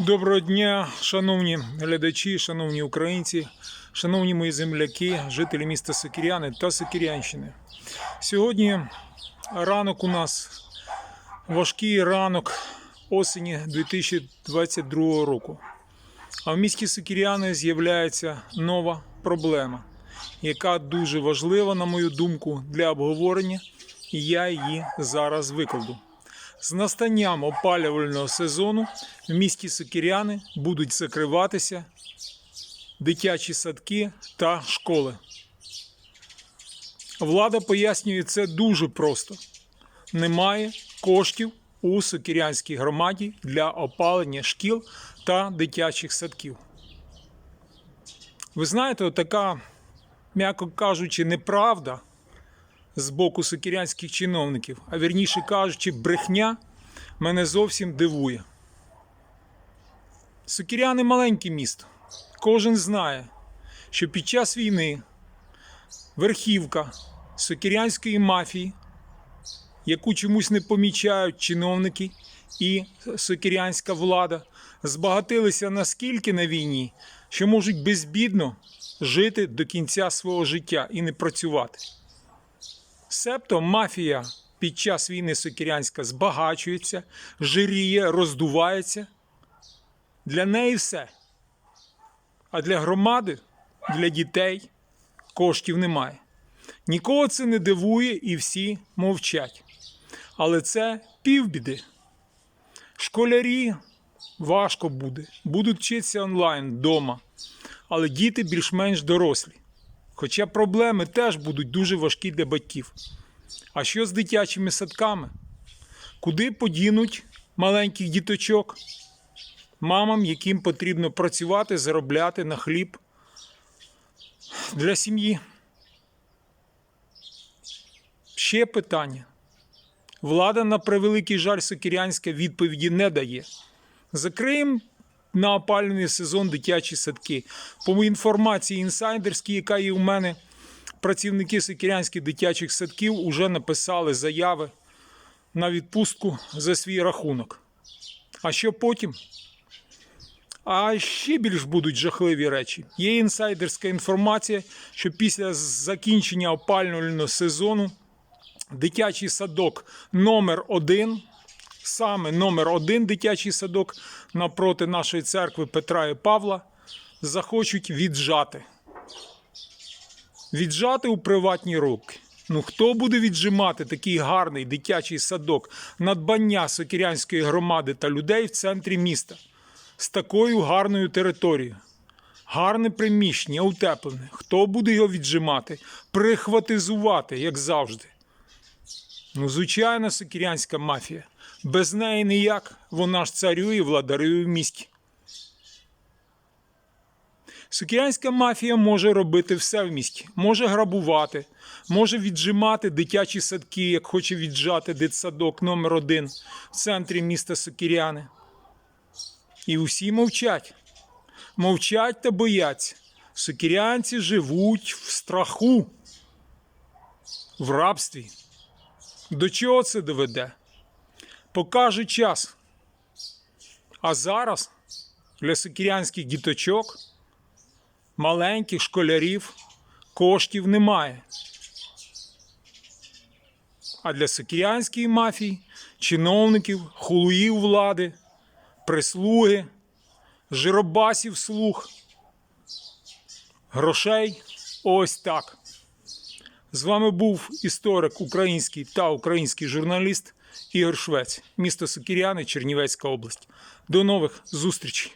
Доброго дня, шановні глядачі, шановні українці, шановні мої земляки, жителі міста Сокіряни та Сокірянщини. Сьогодні ранок у нас важкий ранок осені 2022 року. А в місті Сокіряни з'являється нова проблема, яка дуже важлива, на мою думку, для обговорення, і я її зараз викладу. З настанням опалювального сезону в місті Сокіряни будуть закриватися дитячі садки та школи. Влада пояснює це дуже просто: немає коштів у Сокірянській громаді для опалення шкіл та дитячих садків. Ви знаєте, така, м'яко кажучи, неправда з боку сокірянських чиновників, а вірніше кажучи, брехня мене зовсім дивує. Сокіряни маленьке місто. Кожен знає, що під час війни верхівка сокірянської мафії, яку чомусь не помічають чиновники і сокірянська влада, збагатилися наскільки на війні, що можуть безбідно жити до кінця свого життя і не працювати. Себто мафія під час війни Сокірянська збагачується, жиріє, роздувається. Для неї все. А для громади, для дітей коштів немає. Нікого це не дивує і всі мовчать. Але це півбіди. Школярі важко буде, будуть вчитися онлайн вдома, але діти більш-менш дорослі. Хоча проблеми теж будуть дуже важкі для батьків. А що з дитячими садками? Куди подінуть маленьких діточок? Мамам, яким потрібно працювати, заробляти на хліб для сім'ї. Ще питання. Влада, на превеликий жаль, Сокірянська відповіді не дає. Закриємо на опалювальний сезон дитячі садки. По інформації інсайдерській, яка є у мене, працівники Сокірянських дитячих садків вже написали заяви на відпустку за свій рахунок. А що потім? А ще більш будуть жахливі речі. Є інсайдерська інформація, що після закінчення опалювального сезону дитячий садок номер 1 саме номер один дитячий садок напроти нашої церкви Петра і Павла, захочуть віджати. Віджати у приватні руки. Ну хто буде віджимати такий гарний дитячий садок, надбання Сокірянської громади та людей в центрі міста з такою гарною територією? Гарне приміщення, утеплене. Хто буде його віджимати? Прихватизувати, як завжди. Ну, звичайно, сокірянська мафія. Без неї ніяк, вона ж царює владарює в місті. Сокірянська мафія може робити все в місті. Може грабувати, може віджимати дитячі садки, як хоче віджати дитсадок номер 1 в центрі міста Сокіряни. І усі мовчать. Мовчать та бояться. Сокірянці живуть в страху, в рабстві. До чого це доведе? Покаже час. А зараз для сокірянських діточок, маленьких школярів коштів немає. А для сокірянської мафії, чиновників, хулуїв влади, прислуги, жиробасів слуг, грошей ось так. З вами був історик український та український журналіст Ігор Швець, місто Сокіряни, Чернівецька область. До нових зустрічей!